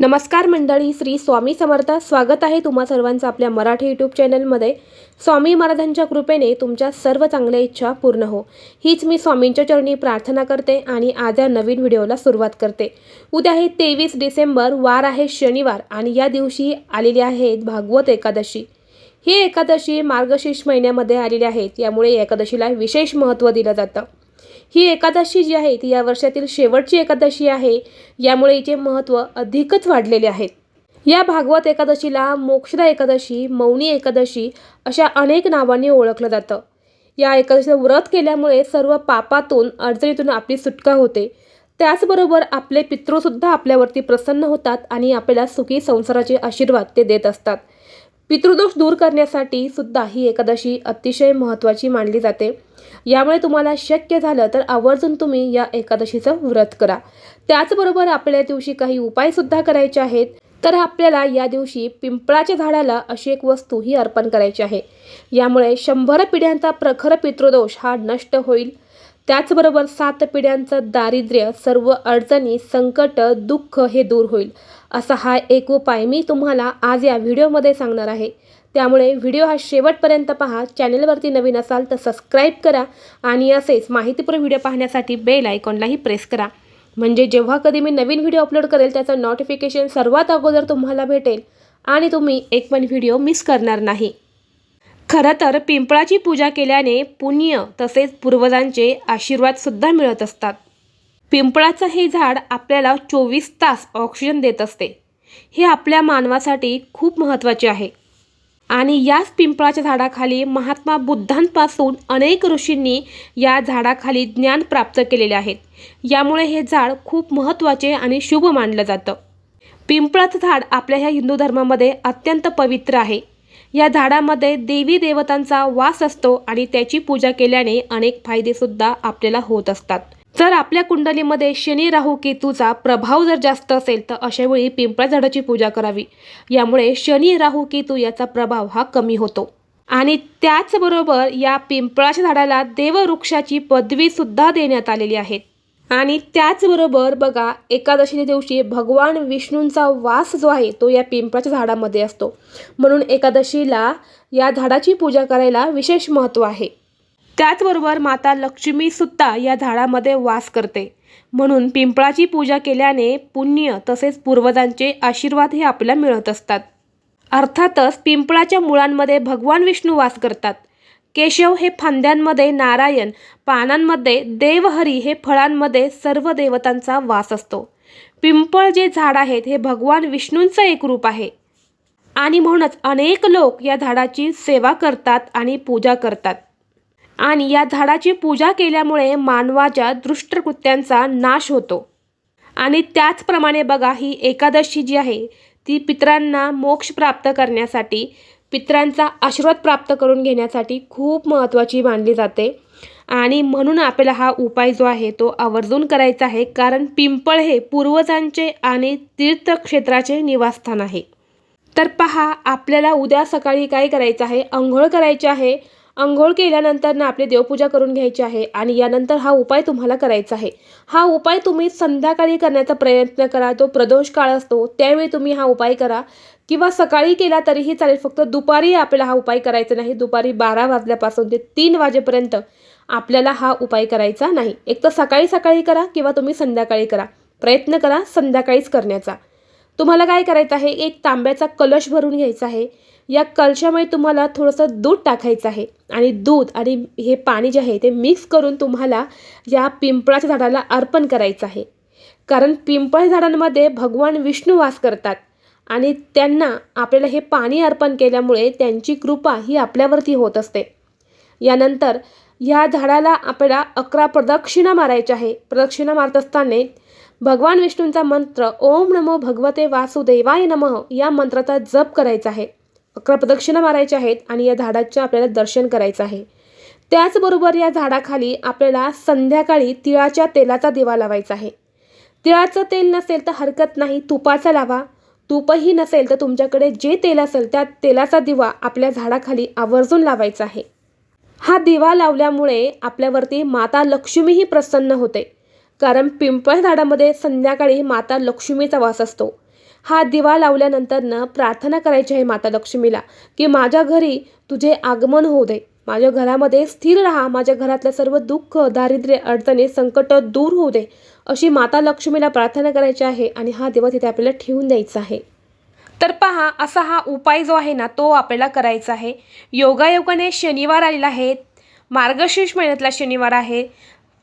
नमस्कार मंडळी श्री स्वामी समर्थ. स्वागत आहे तुम्हा सर्वांचं आपल्या मराठी यूट्यूब चॅनलमध्ये स्वामी महाराजांच्या कृपेने तुमच्या सर्व चांगल्या इच्छा पूर्ण हो. हीच मी स्वामींच्या चरणी प्रार्थना करते आणि आज या नवीन व्हिडिओला सुरुवात करते. उद्या आहे तेवीस डिसेंबर वार आहे शनिवार आणि या दिवशी आलेली आहे भागवत एकादशी. ही एकादशी मार्गशीर्ष महिन्यामध्ये आलेली आहेत यामुळे एकादशीला विशेष महत्त्व दिलं जातं. ही एकादशी जी आहे ती या वर्षातील शेवटची एकादशी आहे. यामुळे हिचे महत्त्व अधिकच वाढलेले आहेत या भागवत एकादशीला मोक्षदा एकादशी मौनी एकादशी अशा अनेक नावांनी ओळखलं जातं. या एकादशीचं व्रत केल्यामुळे सर्व पापातून अडचणीतून आपली सुटका होते. त्याचबरोबर आपले पितृसुद्धा आपल्यावरती प्रसन्न होतात आणि आपल्याला सुखी संसाराचे आशीर्वाद ते देत असतात. पितृदोष दूर करण्यासाठी सुद्धा ही एकादशी अतिशय महत्त्वाची मानली जाते. यामुळे तुम्हाला शक्य झालं तर आवर्जून तुम्ही या एकादशीचं व्रत करा. त्याचबरोबर आपल्या दिवशी काही उपायसुद्धा करायचे आहेत. तर आपल्याला या दिवशी पिंपळाच्या झाडाला अशी एक वस्तू ही अर्पण करायची आहे. यामुळे शंभर पिढ्यांचा प्रखर पितृदोष हा नष्ट होईल. त्याचबरोबर सात पिढ्यांचं दारिद्र्य सर्व अडचणी संकट दुःख हे दूर होईल. असा हा एक उपाय मी तुम्हाला आज या व्हिडिओमध्ये सांगणार आहे. त्यामुळे व्हिडिओ हा शेवटपर्यंत पहा. चॅनलवरती नवीन असाल तर सबस्क्राईब करा आणि असेच माहितीपूर्ण व्हिडिओ पाहण्यासाठी बेल आयकॉनलाही प्रेस करा. म्हणजे जेव्हा कधी मी नवीन व्हिडिओ अपलोड करेल त्याचं नोटिफिकेशन सर्वात अगोदर तुम्हाला भेटेल आणि तुम्ही एक पण व्हिडिओ मिस करणार नाही. खरं तर पिंपळाची पूजा केल्याने पुण्य तसेच पूर्वजांचे आशीर्वादसुद्धा मिळत असतात. पिंपळाचं हे झाड आपल्याला चोवीस तास ऑक्सिजन देत असते. हे आपल्या मानवासाठी खूप महत्त्वाचे आहे. आणि याच पिंपळाच्या झाडाखाली महात्मा बुद्धांपासून अनेक ऋषींनी या झाडाखाली ज्ञान प्राप्त केलेले आहेत. यामुळे हे झाड खूप महत्त्वाचे आणि शुभ मानलं जातं. पिंपळाचं झाड आपल्या ह्या हिंदू धर्मामध्ये अत्यंत पवित्र आहे. या झाडामध्ये देवी देवतांचा वास असतो आणि त्याची पूजा केल्याने अनेक फायदेसुद्धा आपल्याला होत असतात. जर आपल्या कुंडलीमध्ये शनी राहू केतूचा प्रभाव जर जास्त असेल तर अशा वेळी पिंपळा झाडाची पूजा करावी. यामुळे शनी राहू केतू याचा प्रभाव हा कमी होतो. आणि त्याचबरोबर या पिंपळाच्या झाडाला देववृक्षाची पदवीसुद्धा देण्यात आलेली आहे. आणि त्याचबरोबर बघा एकादशीच्या दिवशी भगवान विष्णूंचा वास जो आहे तो या पिंपळाच्या झाडामध्ये असतो. म्हणून एकादशीला या झाडाची पूजा करायला विशेष महत्त्व आहे. त्याचबरोबर माता लक्ष्मीसुद्धा या झाडामध्ये वास करते. म्हणून पिंपळाची पूजा केल्याने पुण्य तसेच पूर्वजांचे आशीर्वाद हे आपल्याला मिळत असतात. अर्थातच पिंपळाच्या मुळांमध्ये भगवान विष्णू वास करतात. केशव हे फांद्यांमध्ये नारायण पानांमध्ये देवहरी हे फळांमध्ये सर्व देवतांचा वास असतो. पिंपळ जे झाड आहेत हे भगवान विष्णूंचं एक रूप आहे. आणि म्हणूनच अनेक लोक या झाडाची सेवा करतात आणि पूजा करतात. आणि या झाडाची पूजा केल्यामुळे मानवाच्या दृष्टकृत्यांचा नाश होतो. आणि त्याचप्रमाणे बघा ही एकादशी जी आहे ती पितरांना मोक्ष प्राप्त करण्यासाठी पितरांचा आशीर्वाद प्राप्त करून घेण्यासाठी खूप महत्त्वाची मानली जाते. आणि म्हणून आपल्याला हा उपाय जो आहे तो आवर्जून करायचा आहे कारण पिंपळ हे पूर्वजांचे आणि तीर्थक्षेत्राचे निवासस्थान आहे. तर पहा आपल्याला उद्या सकाळी काय करायचं आहे? आंघोळ करायची आहे. आंघोळ केल्यानंतर ना आपली देवपूजा करून घ्यायची आहे आणि यानंतर हा उपाय तुम्हाला करायचा आहे. हा उपाय तुम्ही संध्याकाळी करण्याचा प्रयत्न करा तो प्रदोष काळ असतो त्यावेळी तुम्ही हा उपाय करा. किंवा सकाळी केला तरीही चालेल फक्त दुपारी आपल्याला हा उपाय करायचा नाही. दुपारी बारा वाजल्यापासून ते तीन वाजेपर्यंत आपल्याला हा उपाय करायचा नाही. एक तर सकाळी सकाळी करा किंवा तुम्ही संध्याकाळी करा. प्रयत्न करा संध्याकाळीच करण्याचा. तुम्हाला काय करायचं आहे? एक तांब्याचा कलश भरून घ्यायचा आहे. या कलशामध्ये तुम्हाला थोडंसं दूध टाकायचं आहे. आणि दूध आणि हे पाणी जे आहे ते मिक्स करून तुम्हाला या पिंपळाच्या झाडाला अर्पण करायचं आहे. कारण पिंपळ झाडांमध्ये भगवान विष्णू वास करतात. आणि त्यांना आपल्याला हे पाणी अर्पण केल्यामुळे त्यांची कृपा ही आपल्यावरती होत असते. यानंतर ह्या झाडाला आपल्याला अकरा प्रदक्षिणा मारायच्या आहे. प्रदक्षिणा मारत असताना भगवान विष्णूंचा मंत्र ओम नमो भगवते वासुदेवाय नमः या मंत्राचा जप करायचा आहे. अकरा प्रदक्षिणा मारायच्या आहेत आणि या झाडाचं आपल्याला दर्शन करायचं आहे. त्याचबरोबर या झाडाखाली आपल्याला संध्याकाळी तिळाच्या तेलाचा दिवा लावायचा आहे. तिळाचं तेल नसेल तर हरकत नाही तुपाचा लावा. तूपही नसेल तर तुमच्याकडे जे तेल असेल त्या तेलाचा दिवा आपल्या झाडाखाली आवर्जून लावायचा आहे. हा दिवा लावल्यामुळे आपल्यावरती माता लक्ष्मीही प्रसन्न होते. कारण पिंपळ झाडामध्ये संध्याकाळी माता लक्ष्मीचा वास असतो. हा दिवा लावल्यानंतरनं प्रार्थना करायची आहे माता लक्ष्मीला की माझ्या घरी तुझे आगमन होऊ दे. माझ्या घरामध्ये स्थिर राहा. माझ्या घरातलं सर्व दुःख दारिद्र्य अडचणी संकट दूर होऊ दे अशी माता लक्ष्मीला प्रार्थना करायची आहे आणि हा दिवा तिथे आपल्याला ठेवून द्यायचा आहे. तर पहा असा हा उपाय जो आहे ना तो आपल्याला करायचा आहे. योगायोगाने शनिवार आलेला आहे. मार्गशीर्ष महिन्यातला शनिवार आहे.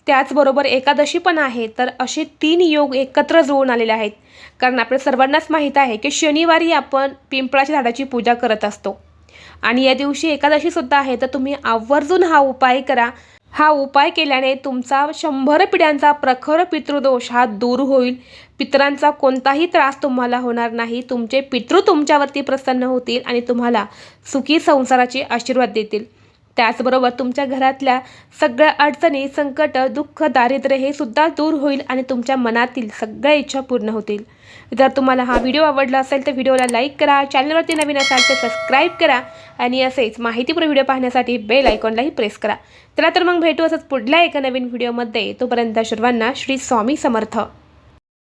त्याचबरोबर एकादशी पण आहे तर असे तीन योग एकत्र जुळून आलेले आहेत. कारण आपल्या सर्वांनाच माहीत आहे की शनिवारी आपण पिंपळाच्या झाडाची पूजा करत असतो. आणि या दिवशी एकादशीसुद्धा आहे तर तुम्ही आवर्जून हा उपाय करा. हा उपाय केल्याने तुमचा शंभर पिढ्यांचा प्रखर पितृदोष हा दूर होईल. पितरांचा कोणताही त्रास तुम्हाला होणार नाही तुमचे पितृ तुमच्यावरती प्रसन्न होतील आणि तुम्हाला सुखी संसाराचे आशीर्वाद देतील. त्याचबरोबर तुमच्या घरातल्या सगळ्या अडचणी संकट दुःख दारिद्र्य हे सुद्धा दूर होईल आणि तुमच्या मनातील सगळ्या इच्छा पूर्ण होतील. जर तुम्हाला हा व्हिडिओ आवडला असेल तर व्हिडिओला लाईक करा चॅनलवरती नवीन असाल तर सबस्क्राईब करा आणि असेच माहितीपूर्ण व्हिडिओ पाहण्यासाठी बेल आयकॉनलाही प्रेस करा. चला तर मग भेटू असंच पुढल्या एका नवीन व्हिडिओमध्ये. तोपर्यंत सर्वांना श्री स्वामी समर्थ.